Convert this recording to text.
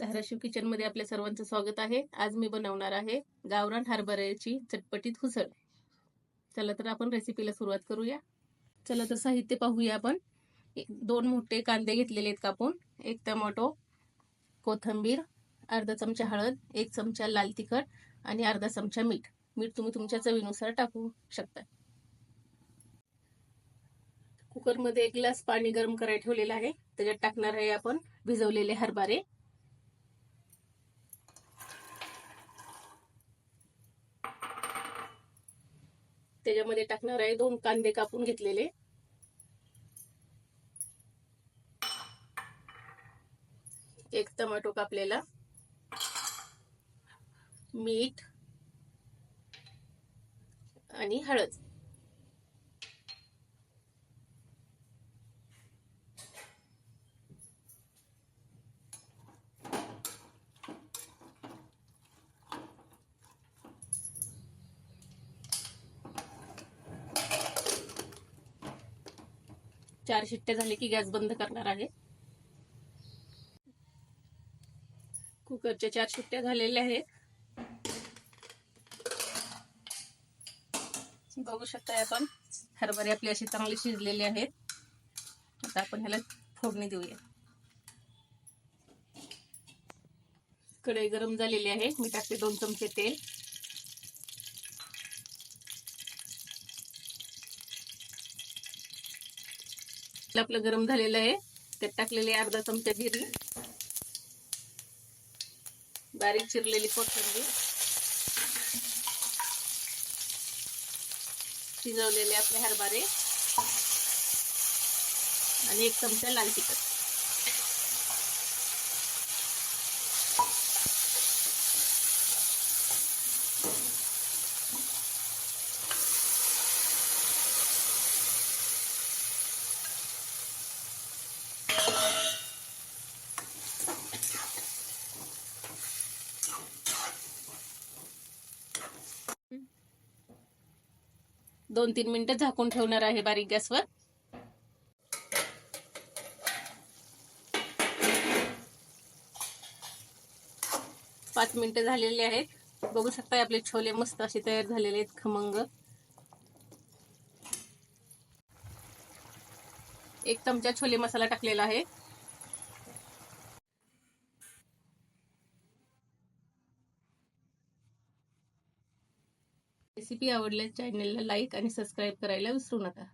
धाराशिव किचनमध्ये आपल्या सर्वांचं स्वागत आहे. आज मी बनवणार आहे गावरान हरभऱ्याची चटपटीत हुसळ चला तर आपण रेसिपीला सुरुवात करूया. चला तर साहित्य पाहूया आपण. दोन मोठे कांदे घेतलेले आहेत कापून. एक टमाटो कोथंबीर अर्धा चमचा हळद एक चमचा लाल तिखट आणि अर्धा चमचा मीठ. मीठ तुम्ही तुमच्या चवीनुसार टाकू शकता. कुकरमध्ये एक ग्लास पाणी गरम करायला ठेवलेलं आहे. त्याच्यात टाकणार आहे आपण भिजवलेले हरभरे. त्याच्यामध्ये टाकणार आहे दोन कांदे कापून घेतलेले. एक टमाटो कापलेला. मीठ. आणि हळद. चार शिट्ट्या झाले की गॅस बंद करणार आहे. कुकरच्या चार शिट्ट्या झालेल्या आहेत. बघू शकताय आपण हरभरे आपले असे चांगले शिजलेले आहेत. आता आपण ह्याला फोडणी देऊया. कढई गरम झालेली आहे. मी टाकते दोन चमचे तेल. आपलं गरम झालेलं आहे. त्यात टाकलेले अर्धा चमचा जिरी. बारीक चिरलेली कोथिंबीर. शिजवलेले आपले हरभरे. आणि एक चमचा लाल तिखट. दोन तीन मिनिटं झाकून ठेवणार आहे बारीक गॅसवर. पाच मिनिटं झालेली आहेत. बघू शकताय आपले छोले मस्त असे तयार झालेले आहेत खमंग. एक चमचा छोले मसाला टाकलेला आहे. रेसिपी आवडल्यास चॅनलला लाईक आणि सबस्क्राईब करायला विसरू नका.